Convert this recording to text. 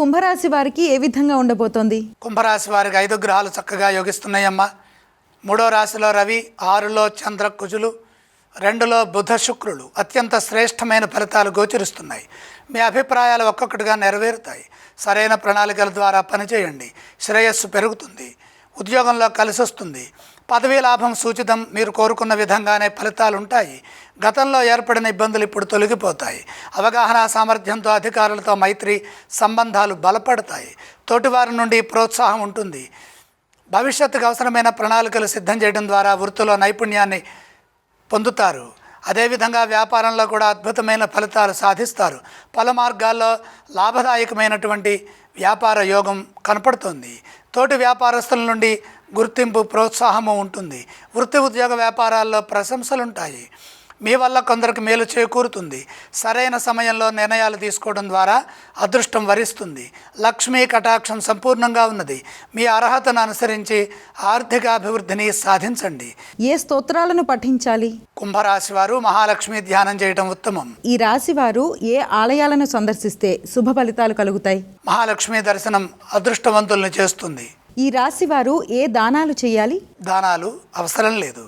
కుంభరాశి వారికి ఏ విధంగా ఉండబోతోంది? కుంభరాశి వారికి ఐదు గ్రహాలు చక్కగా యోగిస్తున్నాయమ్మా. మూడో రాశిలో రవి ఆరులో చంద్ర కుజులు రెండులో బుధ శుక్రులు. అత్యంత శ్రేష్టమైన ఫలితాలు గోచరిస్తున్నాయి. మీ అభిప్రాయాలు ఒక్కొక్కటిగా నెరవేరుతాయి. సరైన ప్రణాళికల ద్వారా పనిచేయండి. శ్రేయస్సు పెరుగుతుంది. ఉద్యోగంలో కలిసి వస్తుంది పదవీ లాభం సూచితం మీరు కోరుకున్న విధంగానే ఫలితాలు ఉంటాయి. గతంలో ఏర్పడిన ఇబ్బందులు ఇప్పుడు తొలగిపోతాయి. అవగాహన సామర్థ్యంతో అధికారులతో మైత్రి సంబంధాలు బలపడతాయి. తోటివారి నుండి ప్రోత్సాహం ఉంటుంది. భవిష్యత్తుకు అవసరమైన ప్రణాళికలు సిద్ధం చేయడం ద్వారా వృత్తిలో నైపుణ్యాన్ని పొందుతారు. అదేవిధంగా వ్యాపారంలో కూడా అద్భుతమైన ఫలితాలు సాధిస్తారు. పలు మార్గాల్లో లాభదాయకమైనటువంటి వ్యాపార యోగం కనపడుతుంది. తోటి వ్యాపారస్తుల నుండి గుర్తింపు ప్రోత్సాహము ఉంటుంది. వృత్తి ఉద్యోగ వ్యాపారాల్లో ప్రశంసలు ఉంటాయి మీ వల్ల కొందరికి మేలు చేకూరుతుంది. సరైన సమయంలో నిర్ణయాలు తీసుకోవడం ద్వారా అదృష్టం వరిస్తుంది. లక్ష్మీ కటాక్షం సంపూర్ణంగా ఉన్నది. మీ అర్హతను అనుసరించి ఆర్థిక అభివృద్ధిని సాధించండి. ఏ స్తోత్రాలను పఠించాలి? కుంభరాశి వారు మహాలక్ష్మి ధ్యానం చేయడం ఉత్తమం. ఈ రాశి వారు ఏ ఆలయాలను సందర్శిస్తే శుభ ఫలితాలు కలుగుతాయి? మహాలక్ష్మి దర్శనం అదృష్టవంతుల్ని చేస్తుంది. ఈ రాశి వారు ఏ దానాలు చేయాలి? దానాలు అవసరం లేదు.